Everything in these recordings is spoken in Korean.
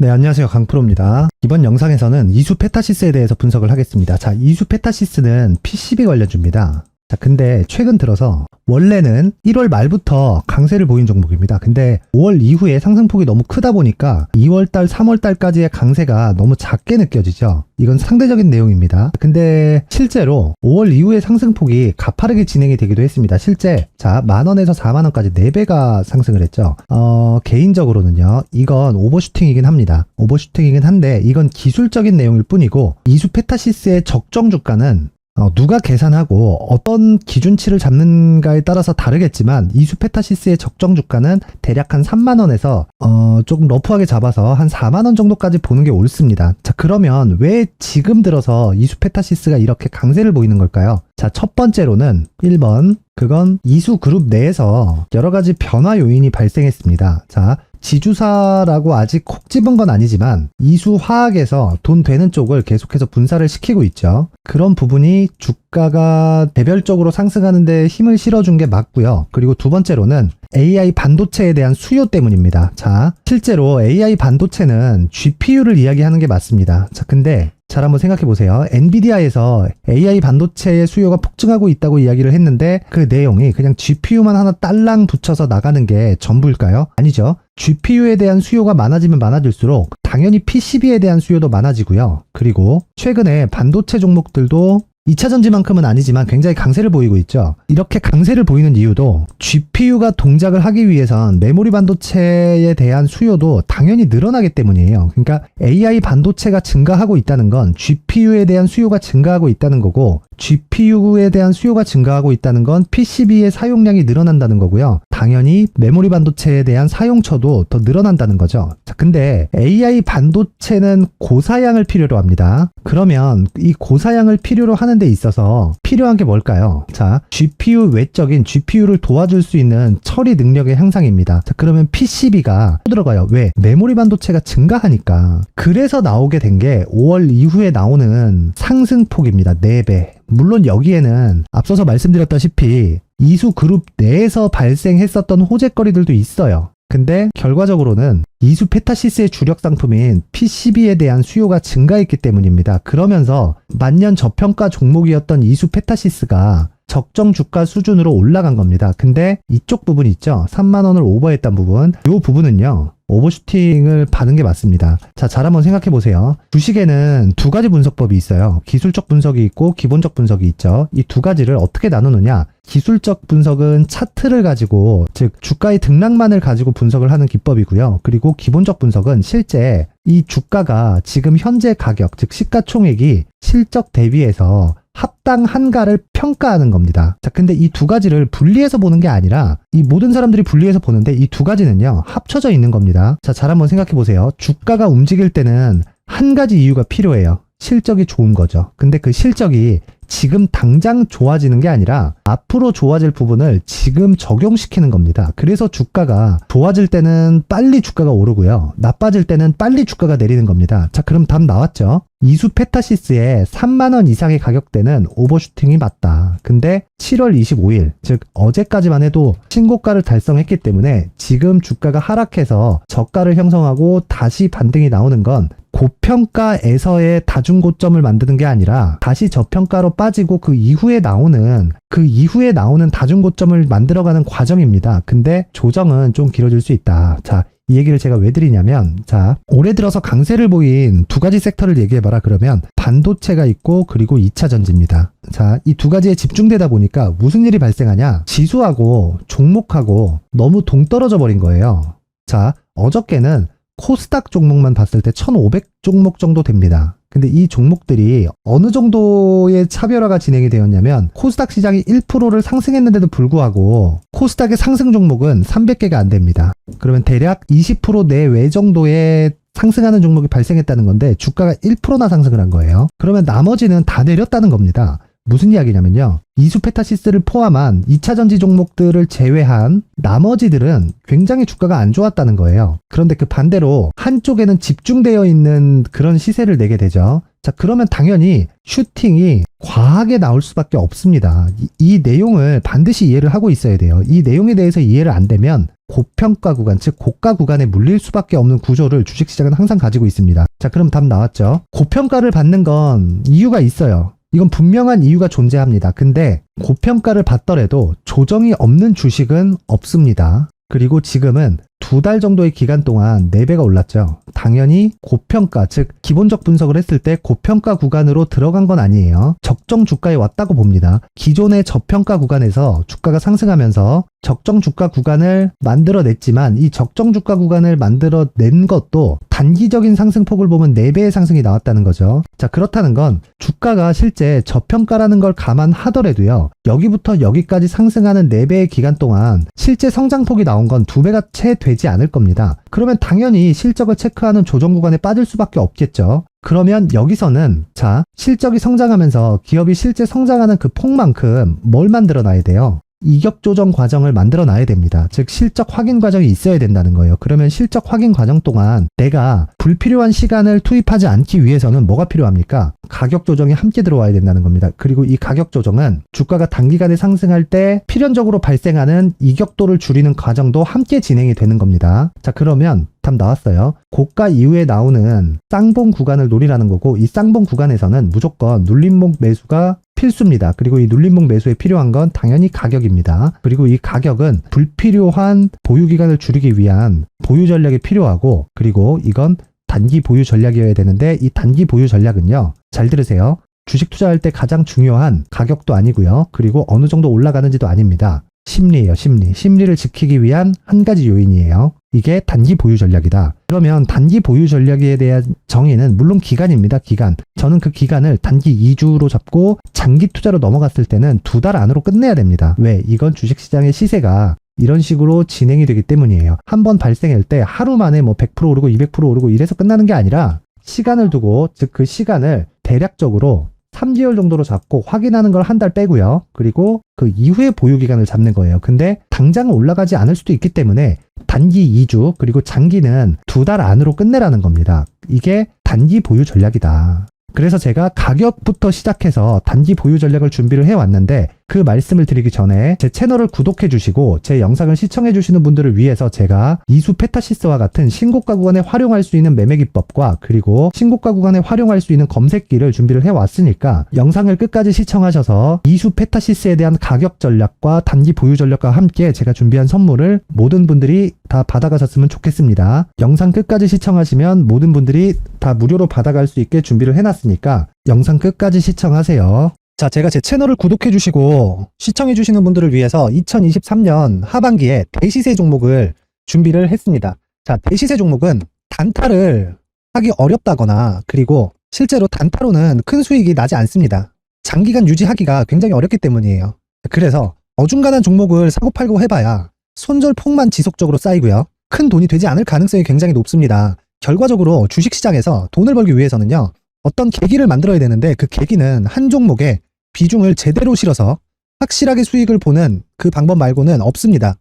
네, 안녕하세요. 강프로입니다. 이번 영상에서는 이수 페타시스에 대해서 분석을 하겠습니다. 자, 이수 페타시스는 PCB 관련주입니다. 자, 근데 최근 들어서 원래는 1월 말부터 강세를 보인 종목입니다. 근데 5월 이후에 상승폭이 너무 크다 보니까 2월달, 3월달까지의 강세가 너무 작게 느껴지죠. 이건 상대적인 내용입니다. 근데 실제로 5월 이후에 상승폭이 가파르게 진행이 되기도 했습니다. 실제 자, 만 원에서 4만 원까지 4배가 상승을 했죠. 어, 개인적으로는요. 이건 오버슈팅이긴 합니다. 오버슈팅이긴 한데 이건 기술적인 내용일 뿐이고 이수 페타시스의 적정 주가는 어, 누가 계산하고 어떤 기준치를 잡는가에 따라서 다르겠지만 이수페타시스의 적정 주가는 대략 한 3만 원에서 어, 조금 러프하게 잡아서 한 4만 원 정도까지 보는 게 옳습니다. 자 그러면 왜 지금 들어서 이수페타시스가 이렇게 강세를 보이는 걸까요? 자 첫 번째로는 1번 그건 이수 그룹 내에서 여러 가지 변화 요인이 발생했습니다. 자 지주사라고 아직 콕 집은 건 아니지만 이수 화학에서 돈 되는 쪽을 계속해서 분사를 시키고 있죠. 그런 부분이 주가가 개별적으로 상승하는데 힘을 실어준 게 맞고요. 그리고 두 번째로는 AI 반도체에 대한 수요 때문입니다. 자, 실제로 AI 반도체는 GPU를 이야기하는 게 맞습니다. 자, 근데 잘 한번 생각해 보세요. 엔비디아에서 AI 반도체의 수요가 폭증하고 있다고 이야기를 했는데 그 내용이 그냥 GPU만 하나 딸랑 붙여서 나가는 게 전부일까요? 아니죠. GPU에 대한 수요가 많아지면 많아질수록 당연히 PCB에 대한 수요도 많아지고요. 그리고 최근에 반도체 종목들도 2차 전지만큼은 아니지만 굉장히 강세를 보이고 있죠. 이렇게 강세를 보이는 이유도 GPU가 동작을 하기 위해선 메모리 반도체에 대한 수요도 당연히 늘어나기 때문이에요. 그러니까 AI 반도체가 증가하고 있다는 건 GPU에 대한 수요가 증가하고 있다는 거고 GPU에 대한 수요가 증가하고 있다는 건 PCB의 사용량이 늘어난다는 거고요. 당연히 메모리 반도체에 대한 사용처도 더 늘어난다는 거죠. 자, 근데 AI 반도체는 고사양을 필요로 합니다. 그러면 이 고사양을 필요로 하는 데 있어서 필요한 게 뭘까요? 자, GPU 외적인 GPU를 도와줄 수 있는 처리 능력의 향상입니다. 자, 그러면 PCB가 또 들어가요. 왜? 메모리 반도체가 증가하니까. 그래서 나오게 된 게 5월 이후에 나오는 상승폭입니다. 4배. 물론 여기에는 앞서서 말씀드렸다시피 이수 그룹 내에서 발생했었던 호재거리들도 있어요. 근데 결과적으로는 이수 페타시스의 주력 상품인 PCB에 대한 수요가 증가했기 때문입니다. 그러면서 만년 저평가 종목이었던 이수 페타시스가 적정 주가 수준으로 올라간 겁니다. 근데 이쪽 부분 있죠? 3만 원을 오버했던 부분. 이 부분은요. 오버슈팅을 받은 게 맞습니다. 자, 잘 한번 생각해 보세요. 주식에는 두 가지 분석법이 있어요. 기술적 분석이 있고 기본적 분석이 있죠. 이 두 가지를 어떻게 나누느냐? 기술적 분석은 차트를 가지고, 즉, 주가의 등락만을 가지고 분석을 하는 기법이고요. 그리고 기본적 분석은 실제 이 주가가 지금 현재 가격, 즉, 시가총액이 실적 대비해서 합당한가를 평가하는 겁니다. 자, 근데 이 두 가지를 분리해서 보는 게 아니라 이 모든 사람들이 분리해서 보는데 이 두 가지는요, 합쳐져 있는 겁니다. 자, 잘 한번 생각해 보세요. 주가가 움직일 때는 한 가지 이유가 필요해요. 실적이 좋은 거죠. 근데 그 실적이 지금 당장 좋아지는 게 아니라 앞으로 좋아질 부분을 지금 적용시키는 겁니다. 그래서 주가가 좋아질 때는 빨리 주가가 오르고요. 나빠질 때는 빨리 주가가 내리는 겁니다. 자, 그럼 답 나왔죠? 이수 페타시스의 3만원 이상의 가격대는 오버슈팅이 맞다. 근데 7월 25일, 즉 어제까지만 해도 신고가를 달성했기 때문에 지금 주가가 하락해서 저가를 형성하고 다시 반등이 나오는 건 고평가에서의 다중 고점을 만드는 게 아니라 다시 저평가로 빠지고 그 이후에 나오는 그 이후에 나오는 다중 고점을 만들어가는 과정입니다. 근데 조정은 좀 길어질 수 있다. 자, 이 얘기를 제가 왜 드리냐면, 자, 올해 들어서 강세를 보인 두 가지 섹터를 얘기해봐라 그러면 반도체가 있고 그리고 2차 전지입니다. 자, 이 두 가지에 집중되다 보니까 무슨 일이 발생하냐? 지수하고 종목하고 너무 동떨어져 버린 거예요. 자, 어저께는 코스닥 종목만 봤을 때 1,500 종목 정도 됩니다. 근데 이 종목들이 어느 정도의 차별화가 진행이 되었냐면 코스닥 시장이 1%를 상승했는데도 불구하고 코스닥의 상승 종목은 300개가 안 됩니다. 그러면 대략 20% 내외 정도의 상승하는 종목이 발생했다는 건데 주가가 1%나 상승을 한 거예요. 그러면 나머지는 다 내렸다는 겁니다. 무슨 이야기냐면요. 이수페타시스를 포함한 2차 전지 종목들을 제외한 나머지들은 굉장히 주가가 안 좋았다는 거예요. 그런데 그 반대로 한쪽에는 집중되어 있는 그런 시세를 내게 되죠. 자, 그러면 당연히 슈팅이 과하게 나올 수밖에 없습니다. 이, 이 내용을 반드시 이해를 하고 있어야 돼요. 이 내용에 대해서 이해를 안 되면 고평가 구간, 즉 고가 구간에 물릴 수밖에 없는 구조를 주식시장은 항상 가지고 있습니다. 자, 그럼 답 나왔죠. 고평가를 받는 건 이유가 있어요. 이건 분명한 이유가 존재합니다. 근데 고평가를 받더라도 조정이 없는 주식은 없습니다. 그리고 지금은 두 달 정도의 기간 동안 4배가 올랐죠. 당연히 고평가, 즉 기본적 분석을 했을 때 고평가 구간으로 들어간 건 아니에요. 적정 주가에 왔다고 봅니다. 기존의 저평가 구간에서 주가가 상승하면서 적정 주가 구간을 만들어냈지만 이 적정 주가 구간을 만들어낸 것도 단기적인 상승폭을 보면 4배의 상승이 나왔다는 거죠. 자, 그렇다는 건 주가가 실제 저평가라는 걸 감안하더라도요. 여기부터 여기까지 상승하는 4배의 기간 동안 실제 성장폭이 나온 건 2배가 채 되지 않을 겁니다. 그러면 당연히 실적을 체크하는 조정 구간에 빠질 수밖에 없겠죠. 그러면 여기서는 자, 실적이 성장하면서 기업이 실제 성장하는 그 폭만큼 뭘 만들어 놔야 돼요? 이격 조정 과정을 만들어 놔야 됩니다. 즉 실적 확인 과정이 있어야 된다는 거예요. 그러면 실적 확인 과정 동안 내가 불필요한 시간을 투입하지 않기 위해서는 뭐가 필요합니까? 가격 조정이 함께 들어와야 된다는 겁니다. 그리고 이 가격 조정은 주가가 단기간에 상승할 때 필연적으로 발생하는 이격도를 줄이는 과정도 함께 진행이 되는 겁니다. 자, 그러면 답 나왔어요. 고가 이후에 나오는 쌍봉 구간을 노리라는 거고 이 쌍봉 구간에서는 무조건 눌림목 매수가 필수입니다. 그리고 이 눌림목 매수에 필요한 건 당연히 가격입니다. 그리고 이 가격은 불필요한 보유 기간을 줄이기 위한 보유 전략이 필요하고 그리고 이건 단기 보유 전략이어야 되는데 이 단기 보유 전략은요. 잘 들으세요. 주식 투자할 때 가장 중요한 가격도 아니고요. 그리고 어느 정도 올라가는지도 아닙니다. 심리예요, 심리. 심리를 지키기 위한 한 가지 요인이에요. 이게 단기 보유 전략이다. 그러면 단기 보유 전략에 대한 정의는 물론 기간입니다, 기간. 저는 그 기간을 단기 2주로 잡고 장기 투자로 넘어갔을 때는 두 달 안으로 끝내야 됩니다. 왜? 이건 주식시장의 시세가 이런 식으로 진행이 되기 때문이에요. 한 번 발생할 때 하루 만에 뭐 100% 오르고 200% 오르고 이래서 끝나는 게 아니라 시간을 두고 즉 그 시간을 대략적으로 3개월 정도로 잡고 확인하는 걸 한 달 빼고요. 그리고 그 이후에 보유 기간을 잡는 거예요. 근데 당장은 올라가지 않을 수도 있기 때문에 단기 2주 그리고 장기는 두 달 안으로 끝내라는 겁니다. 이게 단기 보유 전략이다. 그래서 제가 가격부터 시작해서 단기 보유 전략을 준비를 해왔는데 그 말씀을 드리기 전에 제 채널을 구독해 주시고 제 영상을 시청해 주시는 분들을 위해서 제가 이수 페타시스와 같은 신고가 구간에 활용할 수 있는 매매 기법과 그리고 신고가 구간에 활용할 수 있는 검색기를 준비를 해왔으니까 영상을 끝까지 시청하셔서 이수 페타시스에 대한 가격 전략과 단기 보유 전략과 함께 제가 준비한 선물을 모든 분들이 다 받아가셨으면 좋겠습니다. 영상 끝까지 시청하시면 모든 분들이 다 무료로 받아갈 수 있게 준비를 해놨으니까 영상 끝까지 시청하세요. 자, 제가 제 채널을 구독해주시고 시청해주시는 분들을 위해서 2023년 하반기에 대시세 종목을 준비를 했습니다. 자, 대시세 종목은 단타를 하기 어렵다거나 그리고 실제로 단타로는 큰 수익이 나지 않습니다. 장기간 유지하기가 굉장히 어렵기 때문이에요. 그래서 어중간한 종목을 사고 팔고 해봐야 손절폭만 지속적으로 쌓이고요. 큰 돈이 되지 않을 가능성이 굉장히 높습니다. 결과적으로 주식시장에서 돈을 벌기 위해서는요. 어떤 계기를 만들어야 되는데 그 계기는 한 종목에 비중을 제대로 실어서 확실하게 수익을 보는 그 방법 말고는 없습니다.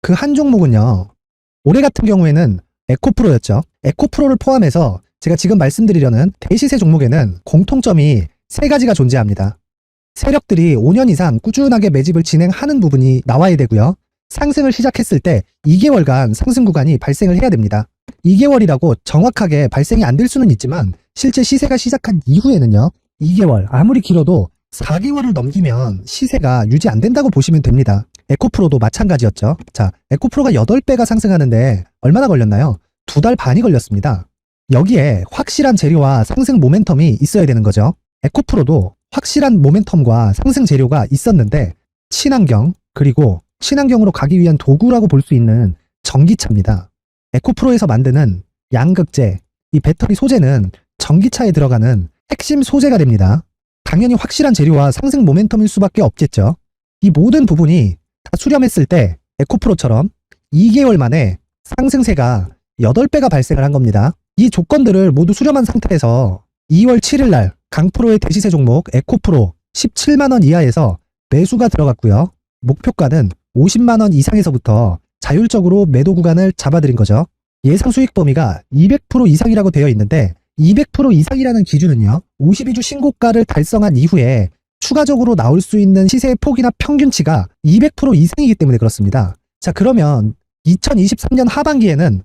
그 한 종목은요. 올해 같은 경우에는 에코프로였죠. 에코프로를 포함해서 제가 지금 말씀드리려는 대시세 종목에는 공통점이 세 가지가 존재합니다. 세력들이 5년 이상 꾸준하게 매집을 진행하는 부분이 나와야 되고요. 상승을 시작했을 때 2개월간 상승 구간이 발생을 해야 됩니다. 2개월이라고 정확하게 발생이 안 될 수는 있지만 실제 시세가 시작한 이후에는요. 2개월 아무리 길어도 4개월을 넘기면 시세가 유지 안 된다고 보시면 됩니다. 에코프로도 마찬가지였죠. 자, 에코프로가 8배가 상승하는데 얼마나 걸렸나요? 두 달 반이 걸렸습니다. 여기에 확실한 재료와 상승 모멘텀이 있어야 되는 거죠. 에코프로도 확실한 모멘텀과 상승 재료가 있었는데 친환경 그리고 친환경으로 가기 위한 도구라고 볼 수 있는 전기차입니다. 에코프로에서 만드는 양극재, 이 배터리 소재는 전기차에 들어가는 핵심 소재가 됩니다. 당연히 확실한 재료와 상승 모멘텀일 수밖에 없겠죠. 이 모든 부분이 다 수렴했을 때 에코프로처럼 2개월 만에 상승세가 8배가 발생을 한 겁니다. 이 조건들을 모두 수렴한 상태에서 2월 7일 날 강프로의 대시세 종목 에코프로 17만원 이하에서 매수가 들어갔고요. 목표가는 50만원 이상에서부터 자율적으로 매도 구간을 잡아드린 거죠. 예상 수익 범위가 200% 이상이라고 되어 있는데 200% 이상이라는 기준은요. 52주 신고가를 달성한 이후에 추가적으로 나올 수 있는 시세의 폭이나 평균치가 200% 이상이기 때문에 그렇습니다. 자, 그러면 2023년 하반기에는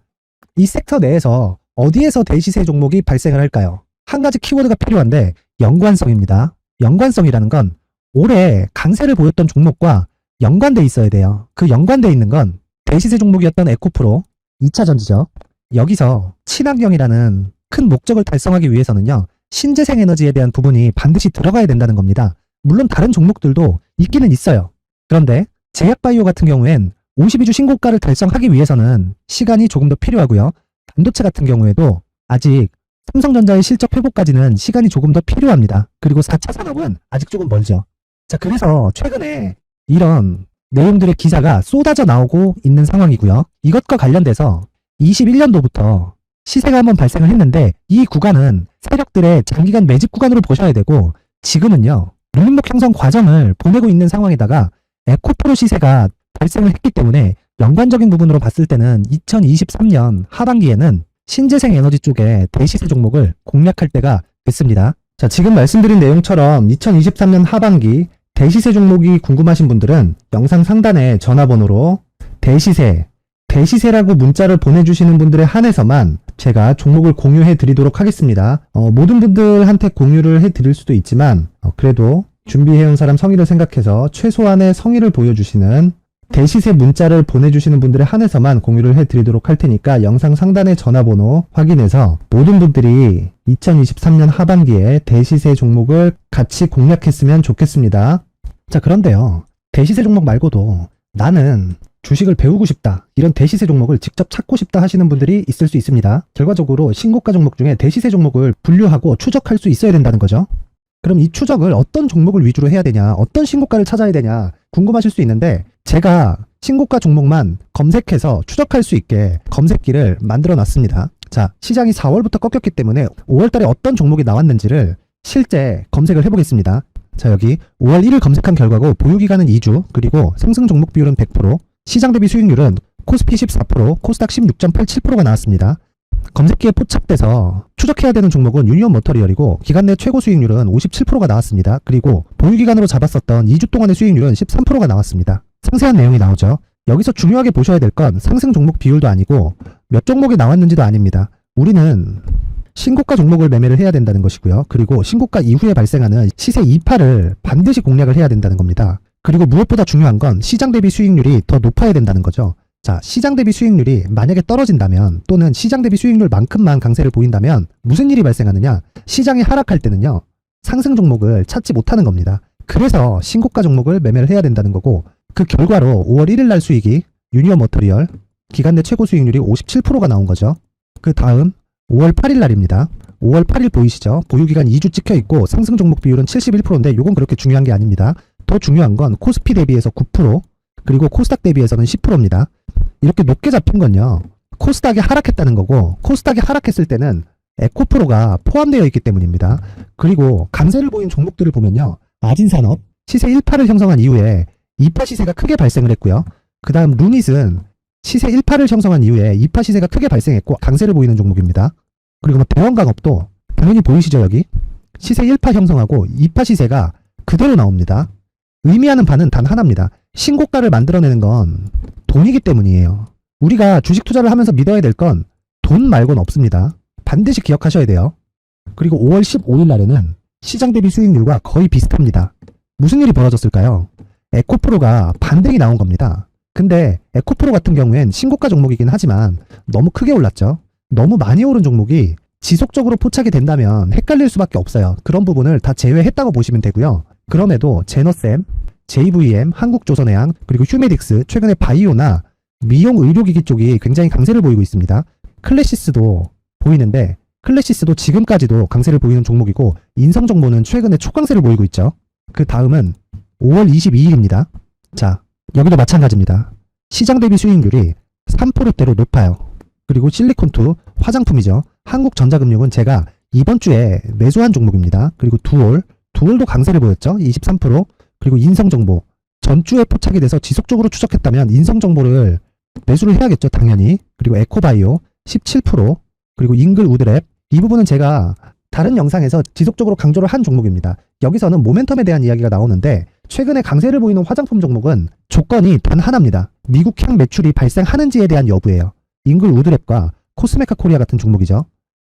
이 섹터 내에서 어디에서 대시세 종목이 발생을 할까요? 한 가지 키워드가 필요한데 연관성입니다. 연관성이라는 건 올해 강세를 보였던 종목과 연관돼 있어야 돼요. 그 연관돼 있는 건 대시세 종목이었던 에코프로 2차 전지죠. 여기서 친환경이라는 큰 목적을 달성하기 위해서는요. 신재생 에너지에 대한 부분이 반드시 들어가야 된다는 겁니다. 물론 다른 종목들도 있기는 있어요. 그런데 제약바이오 같은 경우엔 52주 신고가를 달성하기 위해서는 시간이 조금 더 필요하고요. 반도체 같은 경우에도 아직 삼성전자의 실적 회복까지는 시간이 조금 더 필요합니다. 그리고 4차 산업은 아직 조금 멀죠. 자, 그래서 최근에 이런 내용들의 기사가 쏟아져 나오고 있는 상황이고요. 이것과 관련돼서 21년도부터 시세가 한번 발생을 했는데 이 구간은 세력들의 장기간 매집 구간으로 보셔야 되고 지금은요. 눌림목 형성 과정을 보내고 있는 상황에다가 에코프로 시세가 발생을 했기 때문에 연관적인 부분으로 봤을 때는 2023년 하반기에는 신재생 에너지 쪽에 대시세 종목을 공략할 때가 됐습니다. 자, 지금 말씀드린 내용처럼 2023년 하반기 대시세 종목이 궁금하신 분들은 영상 상단에 전화번호로 대시세, 대시세라고 문자를 보내주시는 분들에 한해서만 제가 종목을 공유해 드리도록 하겠습니다. 어, 모든 분들한테 공유를 해 드릴 수도 있지만, 어, 그래도 준비해온 사람 성의를 생각해서 최소한의 성의를 보여주시는 대시세 문자를 보내주시는 분들에 한해서만 공유를 해드리도록 할 테니까 영상 상단의 전화번호 확인해서 모든 분들이 2023년 하반기에 대시세 종목을 같이 공략했으면 좋겠습니다. 자, 그런데요. 대시세 종목 말고도 나는 주식을 배우고 싶다. 이런 대시세 종목을 직접 찾고 싶다 하시는 분들이 있을 수 있습니다. 결과적으로 신고가 종목 중에 대시세 종목을 분류하고 추적할 수 있어야 된다는 거죠. 그럼 이 추적을 어떤 종목을 위주로 해야 되냐, 어떤 신고가를 찾아야 되냐 궁금하실 수 있는데 제가 신고가 종목만 검색해서 추적할 수 있게 검색기를 만들어 놨습니다. 자, 시장이 4월부터 꺾였기 때문에 5월 달에 어떤 종목이 나왔는지를 실제 검색을 해보겠습니다. 자, 여기 5월 1일 검색한 결과고 보유기간은 2주, 그리고 상승 종목 비율은 100%, 시장 대비 수익률은 코스피 14%, 코스닥 16.87%가 나왔습니다. 검색기에 포착돼서 추적해야 되는 종목은 유니온 머터리얼이고 기간 내 최고 수익률은 57%가 나왔습니다. 그리고 보유기간으로 잡았었던 2주 동안의 수익률은 13%가 나왔습니다. 상세한 내용이 나오죠. 여기서 중요하게 보셔야 될 건 상승 종목 비율도 아니고 몇 종목이 나왔는지도 아닙니다. 우리는 신고가 종목을 매매를 해야 된다는 것이고요. 그리고 신고가 이후에 발생하는 시세 이파를 반드시 공략을 해야 된다는 겁니다. 그리고 무엇보다 중요한 건 시장 대비 수익률이 더 높아야 된다는 거죠. 자, 시장 대비 수익률이 만약에 떨어진다면 또는 시장 대비 수익률만큼만 강세를 보인다면 무슨 일이 발생하느냐? 시장이 하락할 때는요. 상승 종목을 찾지 못하는 겁니다. 그래서 신고가 종목을 매매를 해야 된다는 거고 그 결과로 5월 1일 날 수익이 유니온 머터리얼 기간 내 최고 수익률이 57%가 나온 거죠. 그 다음 5월 8일 날입니다. 5월 8일 보이시죠? 보유기간 2주 찍혀 있고 상승 종목 비율은 71%인데 이건 그렇게 중요한 게 아닙니다. 더 중요한 건 코스피 대비해서 9% 그리고 코스닥 대비해서는 10%입니다. 이렇게 높게 잡힌 건요. 코스닥이 하락했다는 거고 코스닥이 하락했을 때는 에코프로가 포함되어 있기 때문입니다. 그리고 강세를 보인 종목들을 보면요. 아진산업 시세 1파를 형성한 이후에 2파 시세가 크게 발생을 했고요. 그 다음 루닛은 시세 1파를 형성한 이후에 2파 시세가 크게 발생했고 강세를 보이는 종목입니다. 그리고 뭐 대원강업도 당연히 보이시죠 여기? 시세 1파 형성하고 2파 시세가 그대로 나옵니다. 의미하는 바는 단 하나입니다. 신고가를 만들어내는 건 돈이기 때문이에요. 우리가 주식 투자를 하면서 믿어야 될 건 돈 말고는 없습니다. 반드시 기억하셔야 돼요. 그리고 5월 15일 날에는 시장 대비 수익률과 거의 비슷합니다. 무슨 일이 벌어졌을까요? 에코프로가 반등이 나온 겁니다. 근데 에코프로 같은 경우엔 신고가 종목이긴 하지만 너무 크게 올랐죠. 너무 많이 오른 종목이 지속적으로 포착이 된다면 헷갈릴 수밖에 없어요. 그런 부분을 다 제외했다고 보시면 되고요. 그럼에도 제너셈, JVM, 한국조선해양, 그리고 휴메딕스, 최근에 바이오나 미용 의료기기 쪽이 굉장히 강세를 보이고 있습니다. 클래시스도 보이는데 클래시스도 지금까지도 강세를 보이는 종목이고 인성정보는 최근에 초강세를 보이고 있죠. 그 다음은 5월 22일입니다. 자, 여기도 마찬가지입니다. 시장 대비 수익률이 3%대로 높아요. 그리고 실리콘2 화장품이죠. 한국전자금융은 제가 이번 주에 매수한 종목입니다. 그리고 두올, 두월도 강세를 보였죠. 23% 그리고 인성정보 전주에 포착이 돼서 지속적으로 추적했다면 인성정보를 매수를 해야겠죠. 당연히 그리고 에코바이오 17% 그리고 잉글 우드랩 이 부분은 제가 다른 영상에서 지속적으로 강조를 한 종목입니다. 여기서는 모멘텀에 대한 이야기가 나오는데 최근에 강세를 보이는 화장품 종목은 조건이 단 하나입니다. 미국향 매출이 발생하는지에 대한 여부예요. 잉글 우드랩과 코스메카 코리아 같은 종목이죠.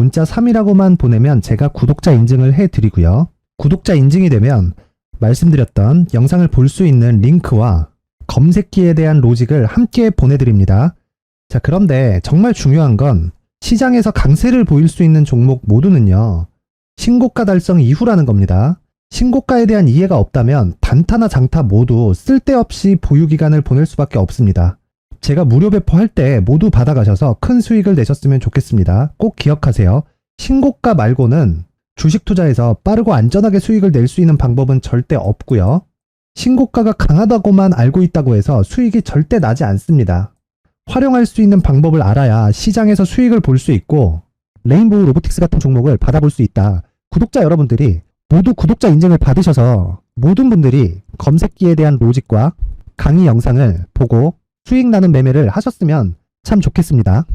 문자 3이라고만 보내면 제가 구독자 인증을 해드리고요. 구독자 인증이 되면 말씀드렸던 영상을 볼 수 있는 링크와 검색기에 대한 로직을 함께 보내드립니다. 자, 그런데 정말 중요한 건 시장에서 강세를 보일 수 있는 종목 모두는요, 신고가 달성 이후라는 겁니다. 신고가에 대한 이해가 없다면 단타나 장타 모두 쓸데없이 보유 기간을 보낼 수밖에 없습니다. 제가 무료 배포할 때 모두 받아가셔서 큰 수익을 내셨으면 좋겠습니다. 꼭 기억하세요. 신고가 말고는 주식 투자에서 빠르고 안전하게 수익을 낼 수 있는 방법은 절대 없고요. 신고가가 강하다고만 알고 있다고 해서 수익이 절대 나지 않습니다. 활용할 수 있는 방법을 알아야 시장에서 수익을 볼 수 있고 레인보우 로보틱스 같은 종목을 받아볼 수 있다. 구독자 여러분들이 모두 구독자 인증을 받으셔서 모든 분들이 검색기에 대한 로직과 강의 영상을 보고 수익 나는 매매를 하셨으면 참 좋겠습니다.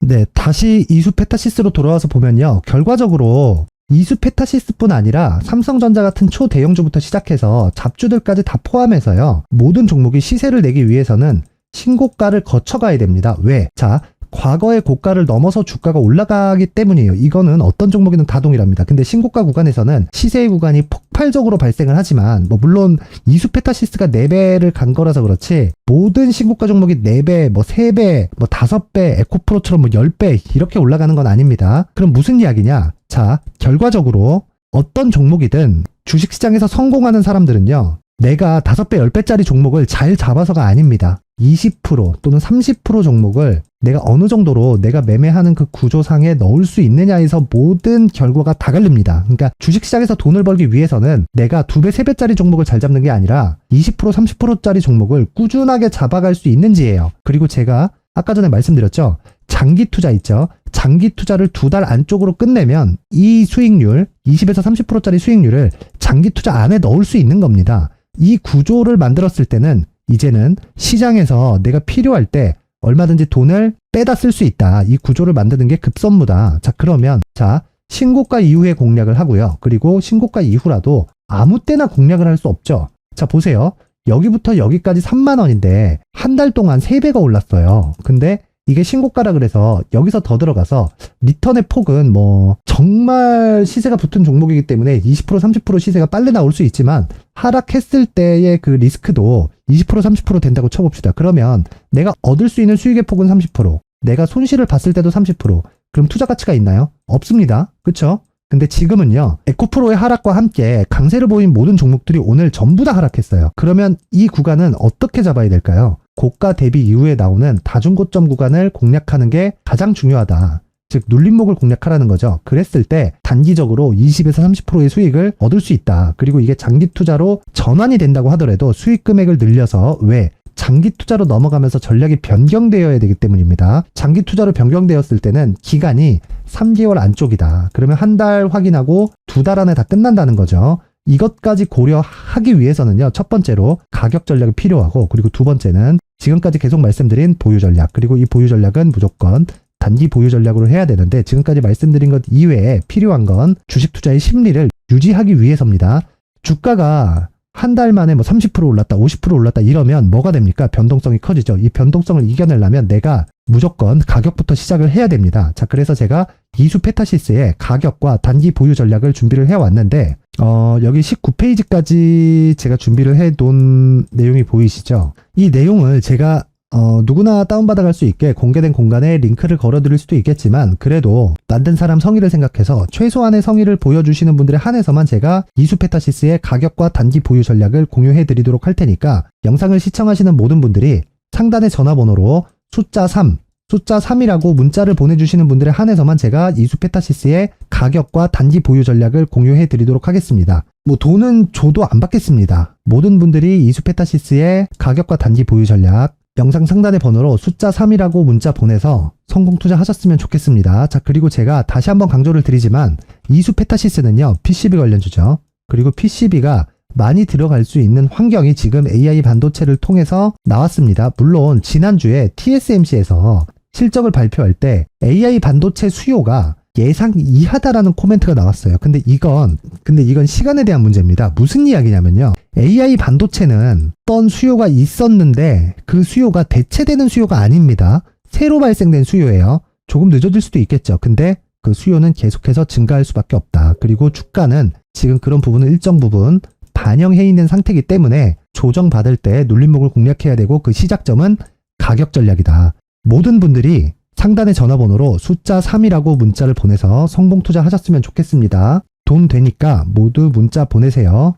네, 다시 이수 페타시스로 돌아와서 보면요. 결과적으로 이수 페타시스뿐 아니라 삼성전자 같은 초대형주부터 시작해서 잡주들까지 다 포함해서요. 모든 종목이 시세를 내기 위해서는 신고가를 거쳐가야 됩니다. 왜? 자, 과거의 고가를 넘어서 주가가 올라가기 때문이에요. 이거는 어떤 종목이든 다 동일합니다. 근데 신고가 구간에서는 시세의 구간이 폭발적으로 발생을 하지만 뭐 물론 이수페타시스가 4배를 간 거라서 그렇지 모든 신고가 종목이 4배, 뭐 3배, 뭐 5배, 에코프로처럼 뭐 10배 이렇게 올라가는 건 아닙니다. 그럼 무슨 이야기냐? 자, 결과적으로 어떤 종목이든 주식시장에서 성공하는 사람들은요. 내가 5배, 10배짜리 종목을 잘 잡아서가 아닙니다. 20% 또는 30% 종목을 내가 어느 정도로 내가 매매하는 그 구조상에 넣을 수 있느냐에서 모든 결과가 다 갈립니다. 그러니까 주식시장에서 돈을 벌기 위해서는 내가 2배, 3배짜리 종목을 잘 잡는 게 아니라 20%, 30%짜리 종목을 꾸준하게 잡아갈 수 있는지예요. 그리고 제가 아까 전에 말씀드렸죠. 장기 투자 있죠. 장기 투자를 두 달 안쪽으로 끝내면 이 수익률, 20에서 30%짜리 수익률을 장기 투자 안에 넣을 수 있는 겁니다. 이 구조를 만들었을 때는 이제는 시장에서 내가 필요할 때 얼마든지 돈을 빼다 쓸 수 있다. 이 구조를 만드는 게 급선무다. 자, 그러면, 자, 신고가 이후에 공략을 하고요. 그리고 신고가 이후라도 아무 때나 공략을 할 수 없죠. 자, 보세요. 여기부터 여기까지 3만 원인데, 한 달 동안 3배가 올랐어요. 근데 이게 신고가라 그래서 여기서 더 들어가서 리턴의 폭은 뭐 정말 시세가 붙은 종목이기 때문에 20% 30% 시세가 빨리 나올 수 있지만 하락했을 때의 그 리스크도 20% 30% 된다고 쳐봅시다. 그러면 내가 얻을 수 있는 수익의 폭은 30% 내가 손실을 봤을 때도 30% 그럼 투자 가치가 있나요? 없습니다. 그쵸? 근데 지금은요, 에코프로의 하락과 함께 강세를 보인 모든 종목들이 오늘 전부 다 하락했어요. 그러면 이 구간은 어떻게 잡아야 될까요? 고가 대비 이후에 나오는 다중고점 구간을 공략하는 게 가장 중요하다. 즉 눌림목을 공략하라는 거죠. 그랬을 때 단기적으로 20에서 30%의 수익을 얻을 수 있다. 그리고 이게 장기 투자로 전환이 된다고 하더라도 수익 금액을 늘려서 왜 장기 투자로 넘어가면서 전략이 변경되어야 되기 때문입니다. 장기 투자로 변경되었을 때는 기간이 3개월 안쪽이다. 그러면 한 달 확인하고 두 달 안에 다 끝난다는 거죠. 이것까지 고려하기 위해서는요, 첫 번째로 가격 전략이 필요하고, 그리고 두 번째는 지금까지 계속 말씀드린 보유 전략, 그리고 이 보유 전략은 무조건 단기 보유 전략으로 해야 되는데, 지금까지 말씀드린 것 이외에 필요한 건 주식 투자의 심리를 유지하기 위해서입니다. 주가가 한 달 만에 뭐 30% 올랐다, 50% 올랐다 이러면 뭐가 됩니까? 변동성이 커지죠. 이 변동성을 이겨내려면 내가 무조건 가격부터 시작을 해야 됩니다. 자, 그래서 제가 이수 페타시스의 가격과 단기 보유 전략을 준비를 해왔는데, 어, 여기 19페이지까지 제가 준비를 해놓은 내용이 보이시죠? 이 내용을 제가 어, 누구나 다운받아갈 수 있게 공개된 공간에 링크를 걸어드릴 수도 있겠지만 그래도 만든 사람 성의를 생각해서 최소한의 성의를 보여주시는 분들에 한해서만 제가 이수페타시스의 가격과 단기 보유 전략을 공유해드리도록 할 테니까 영상을 시청하시는 모든 분들이 상단의 전화번호로 숫자 3, 숫자 3이라고 문자를 보내주시는 분들에 한해서만 제가 이수페타시스의 가격과 단기 보유 전략을 공유해드리도록 하겠습니다. 뭐 돈은 줘도 안 받겠습니다. 모든 분들이 이수페타시스의 가격과 단기 보유 전략 영상 상단의 번호로 숫자 3이라고 문자 보내서 성공 투자하셨으면 좋겠습니다. 자, 그리고 제가 다시 한번 강조를 드리지만 이수 페타시스는요, PCB 관련주죠. 그리고 PCB가 많이 들어갈 수 있는 환경이 지금 AI 반도체를 통해서 나왔습니다. 물론 지난주에 TSMC에서 실적을 발표할 때 AI 반도체 수요가 예상 이하다라는 코멘트가 나왔어요. 근데 이건 근데 이건 시간에 대한 문제입니다. 무슨 이야기냐면요. AI 반도체는 어떤 수요가 있었는데 그 수요가 대체되는 수요가 아닙니다. 새로 발생된 수요예요. 조금 늦어질 수도 있겠죠. 근데 그 수요는 계속해서 증가할 수밖에 없다. 그리고 주가는 지금 그런 부분을 일정 부분 반영해 있는 상태이기 때문에 조정받을 때 눌림목을 공략해야 되고 그 시작점은 가격 전략이다. 모든 분들이 상단의 전화번호로 숫자 3이라고 문자를 보내서 성공 투자하셨으면 좋겠습니다. 돈 되니까 모두 문자 보내세요.